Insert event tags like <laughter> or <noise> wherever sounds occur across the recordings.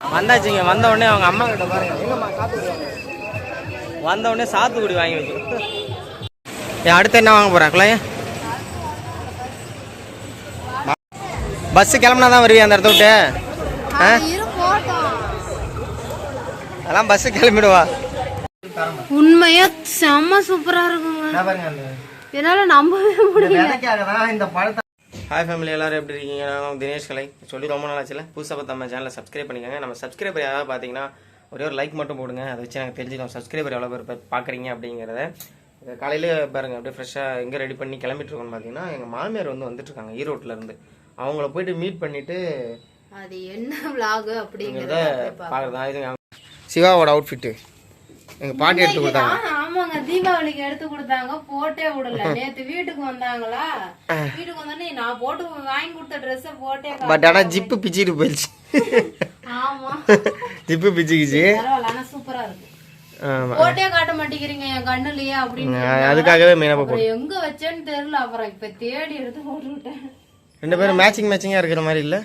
வந்தாச்சுங்க வந்த உடனே அவங்க அம்மா கிட்ட பாருங்க. வந்த உடனே சாத்துக்குடி வாங்கி வச்சு. அடுத்து என்ன வாங்க போறா குள்ளைய பஸ் கிளம்புனா தான் வருவியா அந்த இடத்த விட்டு? அதெல்லாம் பஸ் கிளம்பிடுவா. உண்மையா செம்ம சூப்பரா இருக்குங்க. என்னால நம்பவே முடியல. இந்த பழத்தை ஹாய் ஃபேமிலி எல்லாரும் எப்படி இருக்கீங்க? நான் தினேஷ் கலை. சொல்லி ரொம்ப நாள் ஆச்சுல. புதுசாக பார்த்து நம்ம சேனலை சப்ஸ்கிரைப் பண்ணிக்கோங்க. நம்ம சப்ஸ்கிரைபர் யாராவது பார்த்தீங்கன்னா ஒரே ஒரு லைக் மட்டும் போடுங்க. அதை வச்சு எனக்கு தெரிஞ்சுக்கலாம் சப்ஸ்கிரைபர் எவ்வளோ பேர் பார்க்குறீங்க அப்படிங்கிறத. காலையில பாருங்க அப்படியே ஃப்ரெஷ்ஷாக எங்கே ரெடி பண்ணி கிளம்பிட்டு இருக்கோம்னு பார்த்தீங்கன்னா எங்கள் மாமியார் வந்து வந்துட்டு இருக்காங்க ஈரோட்டில் இருந்து. அவங்கள போயிட்டு மீட் பண்ணிட்டு அது என்ன vlog அப்படிங்கறத பார்க்குறதா? இதுங்க சிவாவோட அவுட்ஃபிட்டு எங்கள் பாட்டி எடுத்து கொடுத்தாங்க. ஆமாங்க தீபாவளிக்கு எடுத்து கொடுத்தாங்க போட்டே விடல. நேத்து வீட்டுக்கு வந்தாங்களா? வீட்டுக்கு வந்தோடனே நான் போட்டு வாங்கி கொடுத்த ட்ரெஸ் போட்டே பட் ஆனால் ஜிப்பு பிச்சிட்டு போயிடுச்சு. ஆமா. ஜிப்பு பிச்சுக்கிச்சு. ஆனா சூப்பரா இருக்கு. போட்டே காட்ட மாட்டேங்கிறீங்க என் கண்ணுலயே அப்படின்னு அதுக்காகவே அப்புறம் எங்க வச்சேன்னு தெரியல அப்புறம் இப்ப தேடி எடுத்து போட்டு விட்டேன் ரெண்டு பேரும் மேட்சிங் மேட்சிங்காக இருக்கிற மாதிரி இல்லை?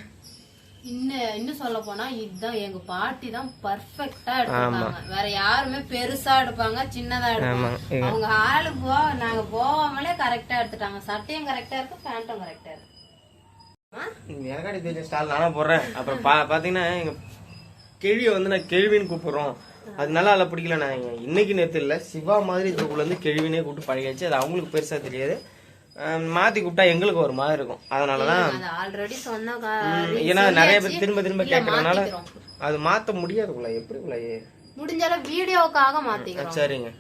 இன்னும் இன்னும் சொல்ல போனா இதுதான் எங்க பாட்டி தான் பர்ஃபெக்ட்டா எடுப்பாங்க வேற யாருமே பெருசா எடுப்பாங்க சின்னதா எடுப்பாங்க. அவங்க ஆளு போ நாங்க போவாமலே கரெக்டா எடுத்துட்டாங்க. சட்டையும் கரெக்டா இருக்கு பேண்ட்டும் கரெக்டா இருக்கு. எனக்காடி தெரிஞ்ச ஸ்டால் நானும் போடுறேன். அப்புறம் பா பார்த்தீங்கன்னா எங்கள் கேள்வியை வந்து நான் கேள்வின்னு கூப்பிடுறோம். அது நல்லா அதில் பிடிக்கல. நான் இன்னைக்கு இல்லை சிவா மாதிரி இதுக்குள்ள இருந்து கேள்வினே கூப்பிட்டு பழகியாச்சு. அது அவங்களுக்கு பெருசாக தெரியாது. மாத்தி கூப்பிட்டா எங்களுக்கு ஒரு மாதிரி இருக்கும். அதனால தான் ஆல்ரெடி சொன்ன ஏன்னா நிறைய பேர் திரும்ப திரும்ப கேட்கறதுனால. அது மாற்ற முடியாதுக்குள்ள எப்படிக்குள்ள முடிஞ்சாலும் வீடியோவுக்காக மாத்திக்கிறோம். சரிங்க.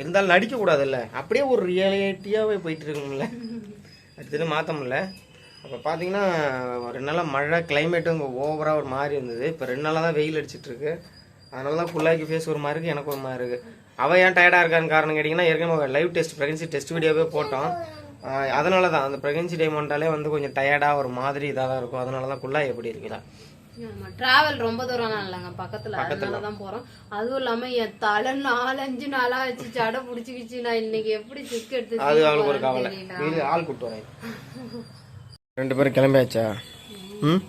இருந்தாலும் நடிக்க கூடாதுல்ல. அப்படியே ஒரு ரியாலிட்டியாவே போயிட்டு இருக்கும்ல அடுத்தது மாற்ற முடியல. அப்போ பார்த்தீங்கன்னா ரெண்டு நாளாக மழை கிளைமேட்டும் ஓவராக ஒரு மாதிரி இருந்தது. இப்போ ரெண்டு நாளாக தான் வெயில் அடிச்சிட்டு இருக்கு அதனால தான் ஃபுல்லாக்கி ஃபேஸ் ஒரு மாதிரி இருக்கு எனக்கு ஒரு மாதிரி இருக்கு. அவள் ஏன் டயர்டாக இருக்கான்னு காரணம் கேட்டிங்கன்னா ஏற்கனவே லைவ் டெஸ்ட் ப்ரெக்னன்சி டெஸ்ட் வீடியோவே போட்டோம். அதனால தான் அந்த ப்ரெக்னன்சி டைம் வந்துட்டாலே வந்து கொஞ்சம் டயர்டாக ஒரு மாதிரி இதாக தான் இருக்கும். அதனால தான் குள்ளா எப்படி இருக்கிறா ஆமா டிராவல் ரொம்ப தூரம்லாம் இல்லைங்க. பக்கத்துல. அதனால தான் போறோம். அதுவும் இல்லாம என் தலை நாலஞ்சு நாளா வச்சு ஜடை புடிச்சுக்கிச்சு. நான் இன்னைக்கு எப்படி சிக்கு எடுத்து அது அவளுக்கு ஒரு கவலை. வீடு ஆள் கூட்டு வரேன். ரெண்டு பேரும் கிளம்பியாச்சா? ம்?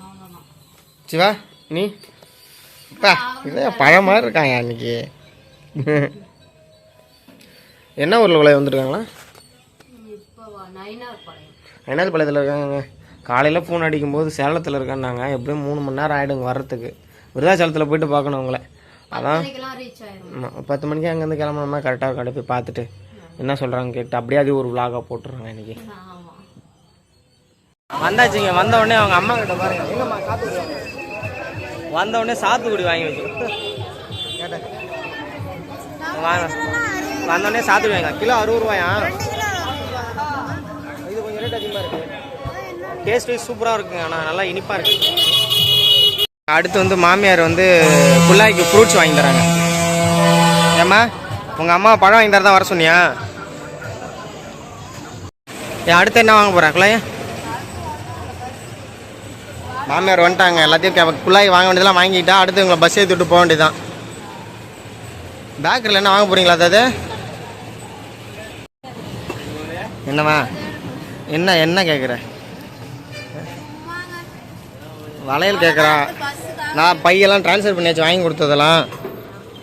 சிவா நீ? பா இதான் பழம் மாதிரி இருக்காங்க அன்னைக்கு. என்ன ஊரில் உள்ள வந்துருக்காங்களா? ஐநாள் பாளையத்தில் இருக்காங்க காலையில் ஃபோன் அடிக்கும்போது சேலத்தில் இருக்கான்னாங்க. எப்படியும் மூணு மணி நேரம் ஆகிடுங்க வர்றதுக்கு. விருதாச்சலத்தில் போயிட்டு பார்க்கணும் உங்களை. அதான். பத்து மணிக்கு அங்கேருந்து கிளம்பணும்னா கரெக்டாக கடை போய் பார்த்துட்டு என்ன சொல்கிறாங்க கேட்டு அப்படியே அது ஒரு vlog-ஆ போட்டுருங்க இன்னைக்கு. ஆமா. வந்தாச்சுங்க. வந்த உடனே அவங்க அம்மா கிட்ட பாருங்க. எங்கம்மா சாத்துக்குடி வாங்க. வந்த உடனே சாத்துக்குடி வாங்கி கேட்டேன். வாங்க. வந்த உடனே சாத்துக்குடி வாங்க கிலோ அறுபது ரூபாயா? டேஸ்ட் வைஸ் சூப்பராக இருக்குங்க. ஆனால் நல்லா இனிப்பாக இருக்கு. அடுத்து வந்து மாமியார் வந்து பிள்ளைக்கு ஃப்ரூட்ஸ் வாங்கி தராங்க. ஏம்மா உங்கள் அம்மா பழம் வாங்கி தரதான் வர சொன்னியா? ஏன் அடுத்து என்ன வாங்க போகிறா குழாய்? மாமியார் வந்துட்டாங்க. எல்லாத்தையும் கே- வாங்க வேண்டியதெல்லாம் வாங்கிட்டா அடுத்து உங்களை பஸ் ஏற்றி விட்டு போக வேண்டியதான் பேக்கரியில் என்ன வாங்க போகிறீங்களா அதாவது என்னம்மா? என்ன என்ன கேட்குற வளையல் கேட்குறா நான் பையெல்லாம் ட்ரான்ஸ்ஃபர் பண்ணியாச்சு வாங்கி கொடுத்ததெல்லாம்.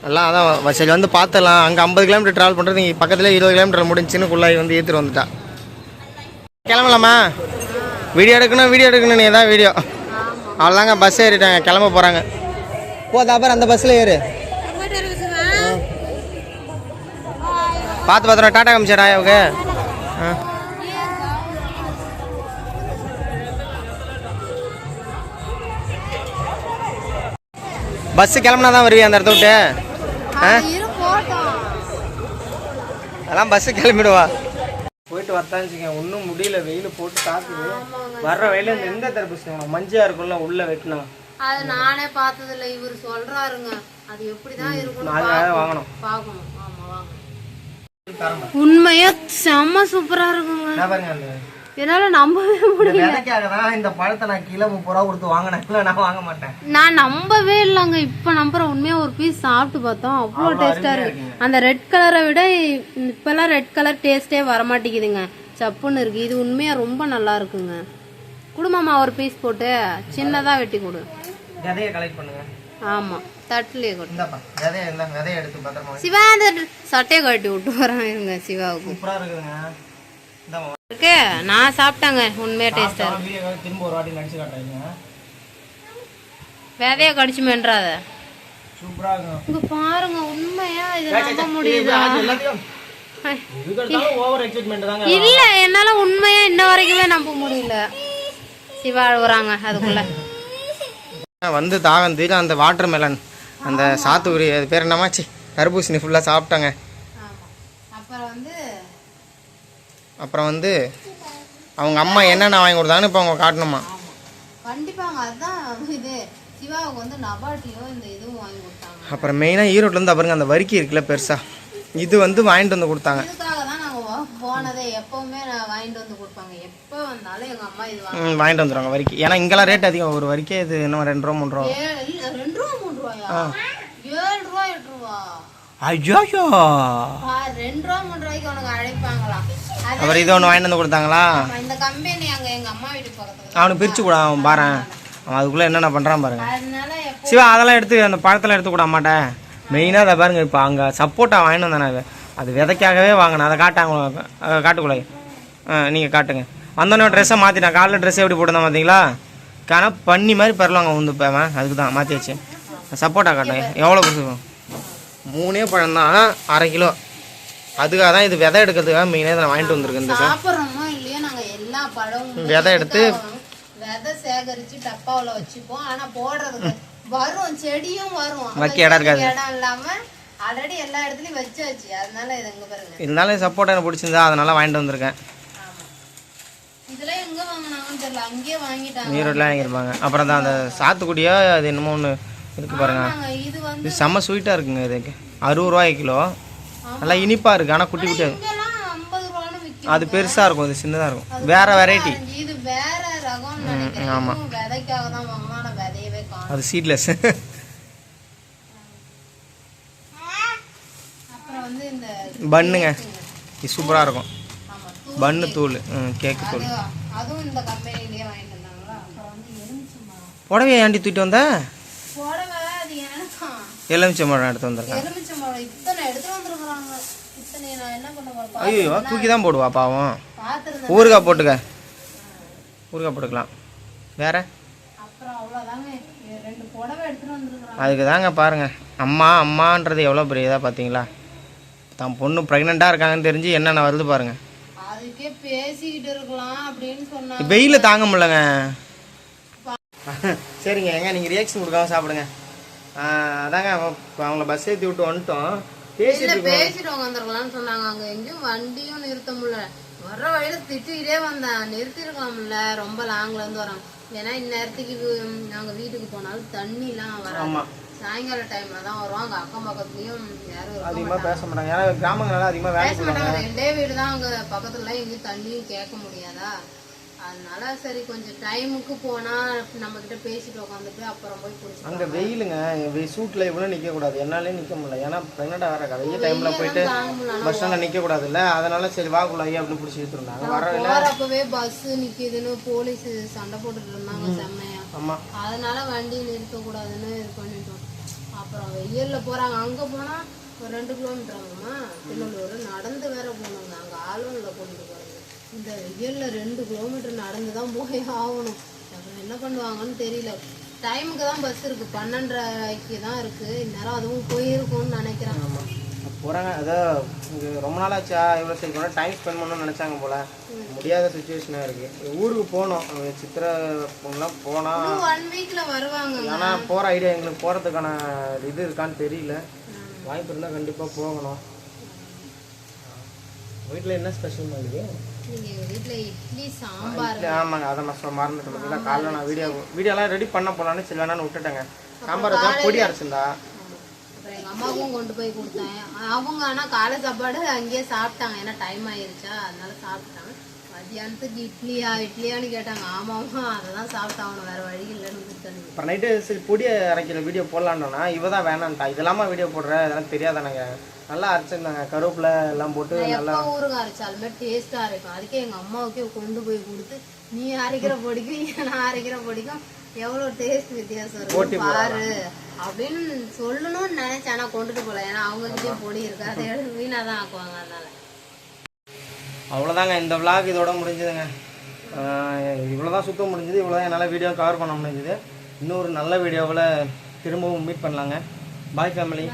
எல்லாம் அதான் சரி வந்து பார்த்துடலாம் அங்கே ஐம்பது கிலோமீட்டர் ட்ராவல் பண்ணுறது இங்கே பக்கத்தில் இருபது கிலோமீட்டர் முடிஞ்சுன்னு குள்ளாய் வந்து ஏற்றிட்டு வந்துட்டா கிளம்பலாமா? வீடியோ எடுக்கணும் வீடியோ எடுக்கணும் நீ தான் வீடியோ அவ்வளோதாங்க பஸ் ஏறிட்டாங்க. கிளம்ப போகிறாங்க போதா அப்புறம் அந்த பஸ்ஸில் ஏறு. பார்த்து பார்த்துறோம் டாட்டா காமிச்சாரா அவங்க ஆ. பஸ் கிளம்புனா தான் வருவியா அந்த இடத்த விட்டு? அதெல்லாம் பஸ் கிளம்பிடுவா. போயிட்டு வரத்தான்னு ஒன்றும் முடியல வெயில் போட்டு தாக்குது வர்ற வெயில எந்த தர்பூசணி மஞ்சா இருக்கும்ல உள்ள வெட்டினா? அது நானே பார்த்ததில்ல இவர் சொல்றாருங்க. அது எப்படிதான் இருக்கும் நாளைக்கு வாங்கணும். பார்க்கணும். ஆமா உண்மையா செம்ம சூப்பரா இருக்குங்க. என்ன பாருங்க அந்த என்னால நம்பவே முடியல. இந்த பழத்தை நான் கிலோ முப்பது ரூபா கொடுத்து வாங்கினேன். நான் வாங்க மாட்டேன். நான் நம்பவே இல்லைங்க. இப்ப நம்புறேன் உண்மையா ஒரு பீஸ் சாப்பிட்டு பார்த்தோம். அவ்வளோ டேஸ்டா இருக்கு. அந்த ரெட் கலரை விட இப்பெல்லாம் ரெட் கலர் டேஸ்டே வரமாட்டேங்குதுங்க. சப்புன்னு இருக்கு. இது உண்மையா ரொம்ப நல்லா இருக்குங்க. குடும்பமா ஒரு பீஸ் போட்டு சின்னதா வெட்டி கொடு. விதையை கலெக்ட் பண்ணுங்க. ஆமா தட்டுலயே விதைய எடுத்து பத்திரமா. சிவா அந்த சட்டையை கட்டி விட்டு வரான் இருங்க சிவாவுக்கு. சூப்பரா இருக்குதுங்க. இருக்கு. நான் சாப்பிட்டேங்க. உண்மையா டேஸ்டா இருக்கு. திரும்ப ஒரு வாட்டி நடிச்சு காட்டுறீங்க. விதைய கடிச்சு மென்றாத. சூப்பரா இங்க பாருங்க உண்மையா இது நம்ப முடியுதா? இல்ல என்னால உண்மையா இன்ன வரைக்குமே நம்ப முடியல. சிவா அழுகுறாங்க அதுக்குள்ள. வந்து தாகம் தீர அந்த வாட்டர் மெலன் அந்த சாத்துக்குடி அது பேர் என்னமாச்சு தர்பூசணி ஃபுல்லாக சாப்பிட்டாங்க அப்புறம் வந்து அப்புறம் வந்து அவங்க அம்மா என்னென்ன வாங்கி கொடுத்தாங்கன்னு இப்போ அவங்க காட்டணுமா? கண்டிப்பாங்க அதுதான் இது. சிவாவுக்கு வந்து நபாட்டியும் இந்த இதுவும் வாங்கி கொடுத்தாங்க. அப்புறம் மெயினாக ஈரோட்லேருந்து பாருங்க அந்த வரிக்கி இருக்குல்ல பெருசா. இது வந்து வாங்கிட்டு வந்து கொடுத்தாங்க. இதுக்காக தான் நாங்க வ- போனதே. எப்பவுமே நான் வாங்கிட்டு வந்து கொடுப்பாங்க. எப்போ வந்தாலும் எங்க அம்மா இது வாங்க வாங்கிட்டு வந்துடுவாங்க வரிக்கி. ஏன்னா இங்கெல்லாம் ரேட் அதிகம். ஒரு வரிக்கே இது இன்னும் ரெண்டு ரூபா மூணு ரூபா? ரெண்டு ரூபா மூணு ரூபாயா? ஏழு ரூபா எட்டு ரூபா. ஐயோ ரெண்டு ரூபா மூணு ரூபாய்க்கு உனக்கு அழைப்பாங்களாம் அது அப்புறம் இது ஒன்று வாங்கிட்டு வந்து கொடுத்தாங்களா? இந்த கம்பெனி அங்க எங்க அம்மா வீட்டுக்கு பக்கத்துல அவனுக்கு பிரித்து கூட அவன் பாரேன் அவன் அதுக்குள்ளே என்னென்ன பண்ணுறான் பாருங்க. சிவா அதெல்லாம் எடுத்து அந்த பழத்தெல்லாம் எடுத்து கூட மாட்டேன் மெயினாக அதை பாருங்க இப்போ அங்கே சப்போட்டா வாங்கிட்டு வந்தானே அது அது விதைக்காகவே வாங்கினேன். அதை காட்டாங்க காட்டுக்குள்ள. நீங்கள் காட்டுங்க. வந்தோடனே ட்ரெஸ்ஸை மாற்றிட்டேன் காலைல ட்ரெஸ் எப்படி போட்டுருந்தான் பார்த்தீங்களா? காணா பண்ணி மாதிரி பரவாங்க உந்து பேவன் அதுக்கு தான் மாற்றி வச்சு சப்போட்டா காட்டேன் எவ்வளோ பெருசு மூணே பழம் தான் அரை கிலோ. அதுக்காக தான் இது விதை எடுக்கிறதுக்காக மெயினாக இதை வாங்கிட்டு வந்திருக்கு இந்த சாப்பிட்றோமோ இல்லையோ? நாங்க எல்லா பழமும் விதை எடுத்து விதை சேகரிச்சு டப்பாவுல வச்சுப்போம். ஆனா போடுறதுக்கு வரும் செடியும் வரும். வைக்க இடம் இருக்காது. இடம் இல்லாம ஆல்ரெடி எல்லா இடத்துலயும் வச்சாச்சு. அதனால இது எங்க பாருங்க. இருந்தாலும் சப்போட்டா எனக்கு பிடிச்சிருந்தா அதனால வாங்கிட்டு வந்திருக்கேன். இதெல்லாம் எங்க வாங்கினாங்கன்னு தெரியல. அங்கேயே வாங்கிட்டாங்க. ஈரோட்டில் வாங்கியிருப்பாங்க. அப்புறம் தான் அந்த சாத்துக்குடியோ அது என்னமோ ஒன்று இருக்கு பாருங்க. இது செம்ம ஸ்வீட்டாக இருக்குங்க இதுக்கு அறுபது ரூபாய் கிலோ. நல்லா இனிப்பாக இருக்குது ஆனால் குட்டி குட்டியாக அது பெருசாக இருக்கும். இது சின்னதாக இருக்கும். வேற வெரைட்டி இது வேற ரகம்னு நினைக்கிறேன். ஆமா. இதுவும் விதைக்காக தான் வாங்கினா ஆனா விதையவே காணும். அது சீட்லெஸ் பண்ணுங்க. இது சூப்பராக இருக்கும். பன்னு தூள் கேக்கு தூள். அது புடவையை ஏண்டி தூக்கிட்டு வந்த? அது எலுமிச்சம்பழம் எடுத்து வந்திருக்கேன் ஐயோ தூக்கி தான் போடுவா பாவம். ஊறுகாய் போட்டுக்க. ஊறுகாய் போட்டுக்கலாம். வேற? அதுக்கு தாங்க பாருங்க. அம்மா அம்மான்றது எவ்வளோ பெரிய இதாக பார்த்தீங்களா தான் பொண்ணு ப்ரெக்னெண்ட்டாக இருக்காங்கன்னு தெரிஞ்சு என்னென்ன வருது பாருங்க. அதுக்கே பேசிக்கிட்டு இருக்கலாம் அப்படின்னு சொன்னாங்க. வெயிலில் தாங்க முடியலங்க. <laughs> சரிங்க ஏங்க நீங்கள் ரியாக்ஷன் கொடுக்காம சாப்பிடுங்க. அதாங்க அவ- அவங்கள பஸ் ஏற்றி விட்டு வந்துட்டோம். பேசிட்டு பேசிட்டு உட்காந்துருக்கலாம்னு சொன்னாங்க. அங்க எங்கேயும் வண்டியும் நிறுத்த முடியல. வர்ற வழியில திட்டிக்கிட்டே வந்தேன். நிறுத்திருக்கலாம்ல ரொம்ப லாங்ல இருந்து வரோம். ஏன்னா இந்நேரத்துக்கு நாங்க வீட்டுக்கு போனாலும் தண்ணி எல்லாம் வராது சாயங்கால டைம்ல தான் அங்க அக்கம் பக்கத்துலயும் யாரும் அதிகமாக பேச மாட்டாங்க. ஏன்னா கிராமங்களால அதிகமாக வேலை பேச மாட்டாங்க. ரெண்டே வீடு தான் அங்க பக்கத்துல எங்கேயும் தண்ணியும் கேட்க முடியாதா? அதனால சரி கொஞ்சம் டைமுக்கு போனா நம்ம கிட்ட பேசிட்டு உட்காந்துட்டு அப்புறம் போய் குடிச்சு அங்கே வெயிலுங்க. சூட்டில் இவ்வளோ நிற்கக்கூடாது என்னாலே நிற்க முடியல. ஏன்னா ப்ரெக்னெண்ட்டாக வர வெயில் டைமில் போயிட்டு பஸ் ஸ்டாண்டில் நிற்கக்கூடாதுல்ல அதனால சரி வாக்குள்ள ஐயா அப்படின்னு பிடிச்சி எடுத்துருந்தாங்க வர போறப்பவே பஸ் நிக்குதுன்னு போலீஸ் சண்டை போட்டுட்டு இருந்தாங்க செம்மையா. ஆமாம் அதனால வண்டி நிறுத்த கூடாதுன்னு இது பண்ணிட்டோம். அப்புறம் வெயில்ல போறாங்க. அங்க போனா ஒரு ரெண்டு கிலோமீட்டர் ஆகுமா? திருநெல்வேலூர் நடந்து வேற அங்க ஆளும் இல்லை கூட்டிட்டு போறாங்க இந்த வெயில்ல ரெண்டு கிலோமீட்டர் நடந்து தான் போய் ஆகணும். அப்புறம் என்ன பண்ணுவாங்கன்னு தெரியல. டைமுக்கு தான் பஸ் இருக்கு. பன்னெண்டரைக்கு தான் இருக்கு. இந்நேரம் அதுவும் போயிருக்கும்னு நினைக்கிறேன். போகிறாங்க அதோ இங்கே ரொம்ப நாள் ஆச்சா இவ்வளோ சரி கூட டைம் ஸ்பெண்ட் பண்ணணும்னு நினச்சாங்க போல. முடியாத சுச்சுவேஷனாக இருக்குது ஊருக்கு போகணும் சித்திரை பொங்கலாம் போனால் ஒன் வீக்ல வருவாங்க. ஏன்னா போகிற ஐடியா எங்களுக்கு போகிறதுக்கான இது இருக்கான்னு தெரியல. வாய்ப்பு இருந்தால் கண்டிப்பாக போகணும். வீட்டில் என்ன ஸ்பெஷல் சாம்பார். ஆமாங்க அதை நான் சொல்ல மறந்துட்டு பார்த்தீங்களா காலைல நான் வீடியோ வீடியோலாம் ரெடி பண்ண போகலான்னு சரி வேணான்னு விட்டுட்டேங்க. சாம்பார் வச்சா பொடி அரைச்சிருந்தா? அம்மாவுக்கும் கொண்டு போய் கொடுத்தேன். அவங்க ஆனா காலை சாப்பாடு அங்கேயே சாப்பிட்டாங்க. ஏன்னா டைம் ஆயிருச்சா அதனால சாப்பிட்டாங்க. மத்தியானத்துக்கு இட்லியா இட்லியான்னு கேட்டாங்க. ஆமாமா அதை தான் சாப்பிட்டாங்க வேற வழி இல்லைன்னு அப்புறம் நைட்டு சரி பொடியை அரைக்கிற வீடியோ போடலான்னா இவ தான் வேணான்ட்டா. இதெல்லாமா வீடியோ போடுற இதெல்லாம் தெரியாதானங்க. நல்லா அரைச்சிருந்தாங்க. கருவேப்பிலை எல்லாம் போட்டு நல்லா ஊறுகாய் அரைச்சாலுமே டேஸ்டா இருக்கும் அதுக்கே எங்க அம்மாவுக்கே கொண்டு போய் கொடுத்து நீ அரைக்கிற பொடிக்கும் நான் அரைக்கிற பொடிக்கும் எவ்வளவு டேஸ்ட் வித்தியாசம் இருக்கு. பாரு. அப்படின்னு சொல்லணும்னு நினைச்சேன். ஆனா கொண்டுட்டு போல ஏன்னா அவங்க கிட்டயும் பொடி இருக்கு. அதை எடுத்து வீணா தான் ஆக்குவாங்க அதனால. அவ்வளோதாங்க இந்த விளாக் இதோட முடிஞ்சதுங்க. இவ்வளோ தான் சுத்த முடிஞ்சது இவ்வளோ தான் என்னால் வீடியோ கவர் பண்ண முடிஞ்சது. இன்னொரு நல்ல வீடியோவில் திரும்பவும் மீட் பண்ணலாங்க. பாய் ஃபேமிலி